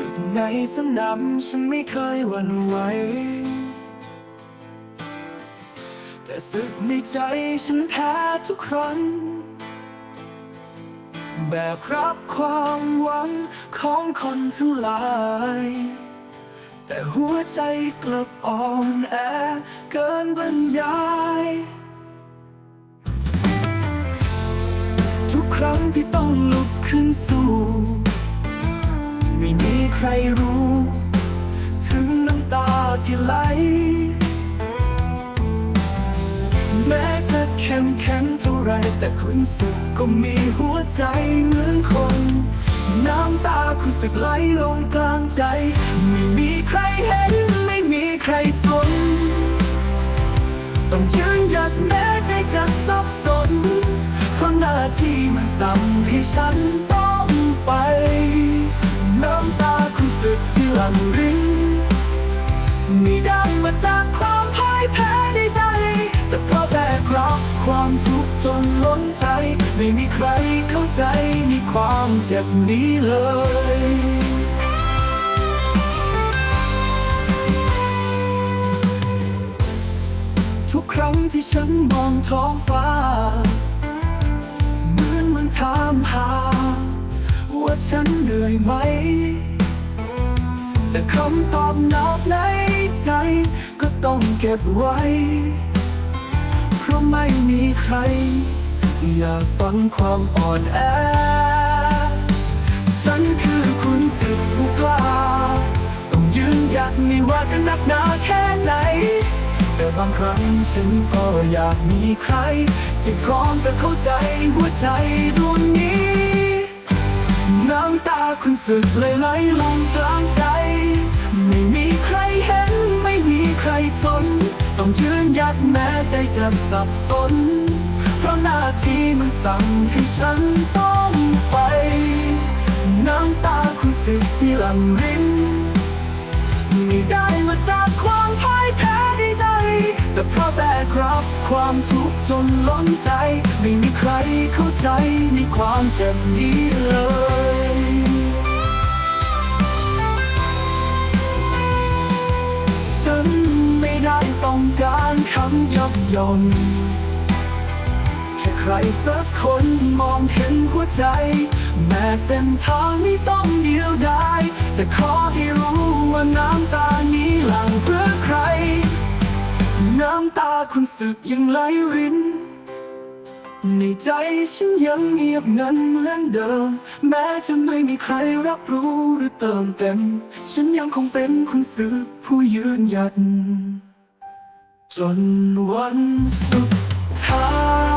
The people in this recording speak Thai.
ศึกในสนามฉันไม่เคยหวั่นไหว แต่ศึกในใจฉันแพ้ทุกครั้ง แบกรับความหวังของคนทั้งหลาย แต่หัวใจกลับอ่อนแอเกินบรรยายทุกครั้งที่ต้องลุกขึ้นสู้ ไม่มีใครรู้ ถึงน้ำตาที่ไหล แม้จะเข้มแข็งเท่าไรแต่คุณสึกก็มีหัวใจเหมือนคน น้ำตาคุณสึกไหลลงกลางใจ ไม่มีใครเห็นไม่มีใครสน ต้องยืนหยัดแม้ใจจะสับสน เพราะหน้าที่มันสั่งให้ฉันต้อง จากความพ่ายแพ้ใดๆแต่เพราะแบกรับความทุกข์จนล้นใจ ไม่มีใครเข้าใจในความเจ็บนี้เลยทุกครั้งที่ฉันมองท้องฟ้า เหมือนมันถามหา ว่าฉันเหนื่อยไหม เก็บไว้ เพราะไม่มีใคร อยากฟังความอ่อนแอ ฉันคือคุณสึกผู้กล้า ต้องยืนหยัดไม่ว่าจะนักหนาแค่ไหน แต่บางครั้งฉันก็อยากมีใคร ที่พร้อมจะเข้าใจหัวใจดวงนี้ น้ำตาคุณสึกเลยไหลลงกลางใจ ใครสน ต้องยืนยัดแม้ใจจะสับสน เพราะหน้าที่มันสั่งให้ฉันต้องไป น้ำตาคุณสึกที่ลังรินไม่ได้มาจากความพ่ายแพ้ใดๆแต่เพราะแบกรับความทุกข์จนล้นใจ ไม่มีใครเข้าใจในความเจ็บนี้เลยำยกย่องแค่ใครสักคนมองเห็นหัวใจ แม้เส้นทางนี้ต้องเดียวดายแต่ขอให้รู้ว่าน้ำตานี้หลั่งเพื่อใคร น้ำตาคุณสึกยังไหลรินในใจฉันยังเงียบงันเหมือนเดิม แม้จะไม่มีใครรับรู้หรือเติมเต็ม ฉันยังคงเป็นคุณสึกผู้ยืนหยัด จนวันสุดท้าย